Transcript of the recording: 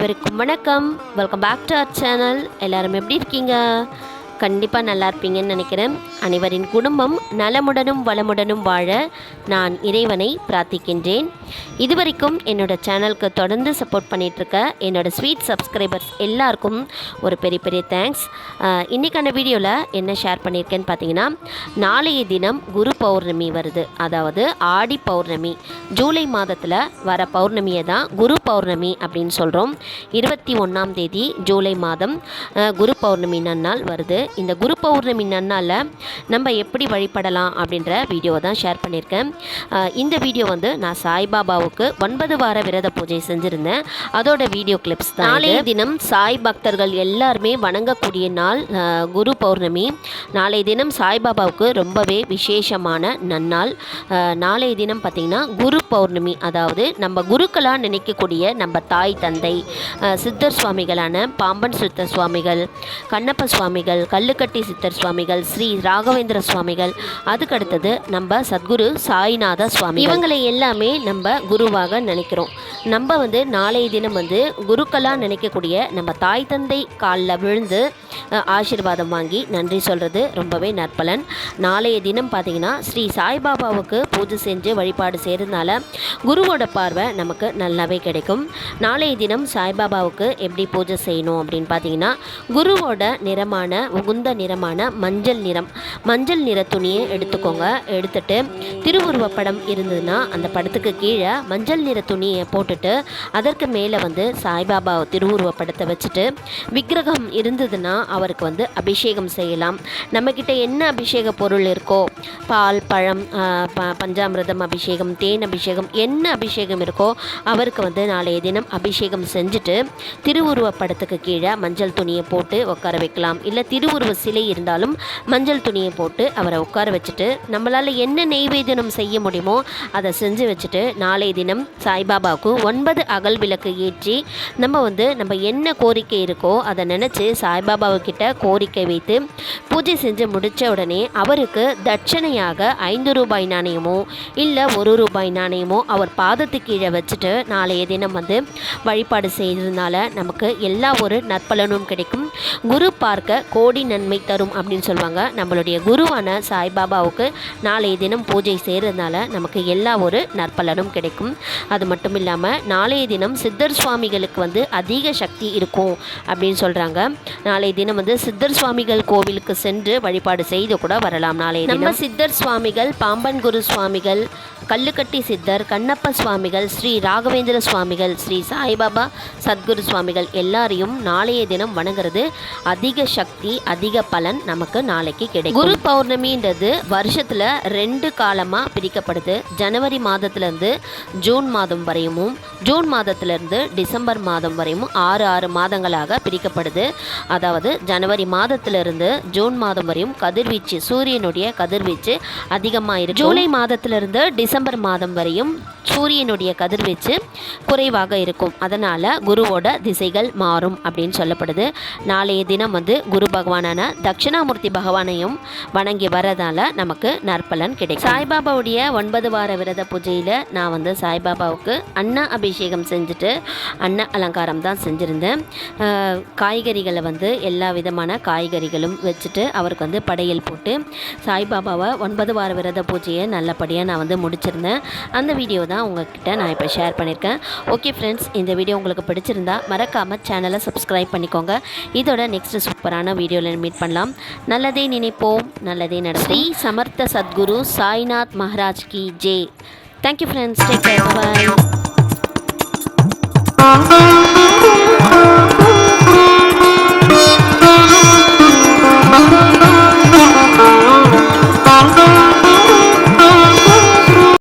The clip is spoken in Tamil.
அனைவருக்கும் வணக்கம். Welcome back to our channel எல்லாரும் எப்படி இருக்கீங்க? கண்டிப்பாக நல்லா இருப்பீங்கன்னு நினைக்கிறேன். அனைவரின் குடும்பம் நலமுடனும் வளமுடனும் வாழ நான் இறைவனை பிரார்த்திக்கின்றேன். இதுவரைக்கும் என்னோட சேனலுக்கு தொடர்ந்து சப்போர்ட் பண்ணிகிட்ருக்க என்னோடய ஸ்வீட் சப்ஸ்கிரைபர்ஸ் எல்லாருக்கும் ஒரு பெரிய பெரிய தேங்க்ஸ் இன்றைக்கான வீடியோவில் என்ன ஷேர் பண்ணியிருக்கேன்னு பார்த்தீங்கன்னா நாளைய தினம் குரு பௌர்ணமி வருது. அதாவது ஆடி பௌர்ணமி. ஜூலை மாதத்தில் வர பௌர்ணமியை தான் குரு பௌர்ணமி அப்படின்னு சொல்கிறோம் இருபத்தி ஒன்றாம் தேதி ஜூலை மாதம் குரு பௌர்ணமி நன்னாள் வருது. இந்த குரு பௌர்ணமி நன்னாளில் நம்ம எப்படி வழிபடலாம் அப்படின்ற வீடியோவை தான் ஷேர் பண்ணியிருக்கேன். இந்த வீடியோ வந்து நான் சாய்பாபாவுக்கு ஒன்பது வார விரத பூஜை செஞ்சுருந்தேன். அதோட வீடியோ கிளிப்ஸ் தான் நாளைய தினம் சாய் பக்தர்கள் எல்லாருமே வணங்கக்கூடிய நாள் குரு பௌர்ணமி. நாளைய தினம் சாய்பாபாவுக்கு ரொம்பவே விசேஷமான நன்னாள். நாளைய தினம் பார்த்திங்கன்னா குரு பௌர்ணமி அதாவது நம்ம குருக்களாக நினைக்கக்கூடிய நம்ம தாய் தந்தை சித்தர் சுவாமிகளான பாம்பன் சித்தர் சுவாமிகள் கண்ணப்ப சுவாமிகள் பல்லுக்கட்டி சித்தர் சுவாமிகள் ஸ்ரீ ராகவேந்திர சுவாமிகள். அதுக்கடுத்தது நம்ம சத்குரு சாய்நாத சுவாமி இவங்களை எல்லாமே நம்ம குருவாக நினைக்கிறோம். நம்ம வந்து நாளைய தினம் வந்து குருக்களாக நினைக்கக்கூடிய நம்ம தாய் தந்தை காலில் விழுந்து ஆசீர்வாதம் வாங்கி நன்றி சொல்கிறது ரொம்பவே நற்பலன். நாளைய தினம் பார்த்தீங்கன்னா ஸ்ரீ சாய்பாபாவுக்கு பூஜை செஞ்சு வழிபாடு செய்கிறதுனால குருவோட பார்வை நமக்கு நல்லாவே கிடைக்கும். நாளைய தினம் சாய்பாபாவுக்கு எப்படி பூஜை செய்யணும் அப்படின்னு பார்த்தீங்கன்னா குருவோட நிறமான தகுந்த நிறமான மஞ்சள் நிறம். மஞ்சள் நிற துணியை எடுத்துக்கோங்க. எடுத்துட்டு திருவுருவப்படம் இருந்ததுன்னா அந்த படத்துக்கு கீழே மஞ்சள் நிற துணியை போட்டுட்டு அதற்கு மேலே வந்து சாய்பாபா திருவுருவப்படத்தை வச்சுட்டு விக்கிரகம் இருந்ததுன்னா அவருக்கு வந்து அபிஷேகம் செய்யலாம். நம்மக்கிட்ட என்ன அபிஷேக பொருள் இருக்கோ பால் பழம் ப- பஞ்சாமிரதம் அபிஷேகம் தேன் அபிஷேகம் என்ன அபிஷேகம் இருக்கோ அவருக்கு வந்து நாளைய தினம் அபிஷேகம் செஞ்சுட்டு திருவுருவ படத்துக்கு கீழே மஞ்சள் துணியை போட்டு உட்கார வைக்கலாம். இல்லை உருவ சிலை இருந்தாலும் மஞ்சள் துணியை போட்டு அவரை உட்கார வச்சுட்டு நம்மளால் என்ன நெய்வேதனம் செய்ய முடியுமோ அதை செஞ்சு வச்சுட்டு நாளைய தினம் சாய்பாபாவுக்கு ஒன்பது அகல் விளக்கு ஏற்றி நம்ம வந்து நம்ம என்ன கோரிக்கை இருக்கோ அதை நினச்சி சாய்பாபாவுக்கிட்ட கோரிக்கை வைத்து பூஜை செஞ்சு முடித்த உடனே அவருக்கு தட்சணையாக ஐந்து ரூபாய் நாணயமோ இல்லை ஒரு ரூபாய் நாணயமோ அவர் பாதத்து கீழே வச்சுட்டு நாளைய தினம் வந்து வழிபாடு செய்ததுனால நமக்கு எல்லா ஒரு நற்பலனும் கிடைக்கும். குரு பார்க்க கோடி நன்மை தரும் அப்படின்னு சொல்லுவாங்க. நம்மளுடைய குருவான சாய்பாபாவுக்கு நாளைய தினம் பூஜை செய்கிறதுனால நமக்கு எல்லா ஒரு நற்பலனும் கிடைக்கும். அது மட்டும் இல்லாமல் நாளைய தினம் சித்தர் சுவாமிகளுக்கு வந்து அதிக சக்தி இருக்கும் அப்படின்னு சொல்கிறாங்க நாளைய தினம் வந்து சித்தர் சுவாமிகள் கோவிலுக்கு சென்று வழிபாடு செய்து கூட வரலாம். நாளைய தினம் நம்ம சித்தர் சுவாமிகள் பாம்பன் குரு சுவாமிகள் கல்லுக்கட்டி சித்தர் கண்ணப்ப சுவாமிகள் ஸ்ரீ ராகவேந்திர சுவாமிகள் ஸ்ரீ சாய்பாபா சத்குரு சுவாமிகள் எல்லாரையும் நாளைய தினம் வணங்குறது அதிக சக்தி அதிக பலன் நமக்கு நாளைக்கு கிடைக்கும். குரு பௌர்ணமின்றது வருஷத்துல ரெண்டு காலமா பிரிக்கப்படுது. ஜனவரி மாதத்துல இருந்து ஜூன் மாதம் வரையும் ஜூன் மாதத்துல இருந்து டிசம்பர் மாதம் வரையும் ஆறு ஆறு மாதங்களாக பிரிக்கப்படுது. அதாவது ஜனவரி மாதத்திலிருந்து ஜூன் மாதம் வரையும் கதிர்வீச்சு சூரியனுடைய கதிர்வீச்சு அதிகமாக இருக்கு ஜூலை மாதத்திலிருந்து டிசம்பர் மாதம் வரையும் சூரியனுடைய கதிர்வீச்சு குறைவாக இருக்கும். அதனால் குருவோட திசைகள் மாறும் அப்படின்னு சொல்லப்படுது. நாளைய தினம் வந்து குரு பகவானான தட்சிணாமூர்த்தி பகவானையும் வணங்கி வரதால நமக்கு நற்பலன் கிடைக்கும். சாய்பாபாவுடைய ஒன்பது வார விரத பூஜையில் நான் வந்து சாய்பாபாவுக்கு அன்ன அபிஷேகம் செஞ்சுட்டு அன்ன அலங்காரம் தான் செஞ்சுருந்தேன். காய்கறிகளை வந்து எல்லா விதமான காய்கறிகளும் வச்சுட்டு அவருக்கு வந்து படையல் போட்டு சாய்பாபாவை ஒன்பது வார விரத பூஜையை நல்லபடியாக நான் வந்து முடிச்சிருந்தேன். அந்த வீடியோ தான் உங்ககிட்ட நான் இப்போ ஷேர் பண்ணியிருக்கேன் ஓகே ஃப்ரெண்ட்ஸ் இந்த வீடியோ உங்களுக்கு பிடிச்சிருந்தா மறக்காமல் சேனலை சப்ஸ்கிரைப் பண்ணிக்கோங்க. இதோட நெக்ஸ்ட் சூப்பரான வீடியோவில் மீட் பண்ணலாம். நல்லதே நினைப்போம். நல்லதே நடத்தி சமர்த்த சத்குரு சாய்நாத் மகாராஜ் கி J. Thank you friends take care bye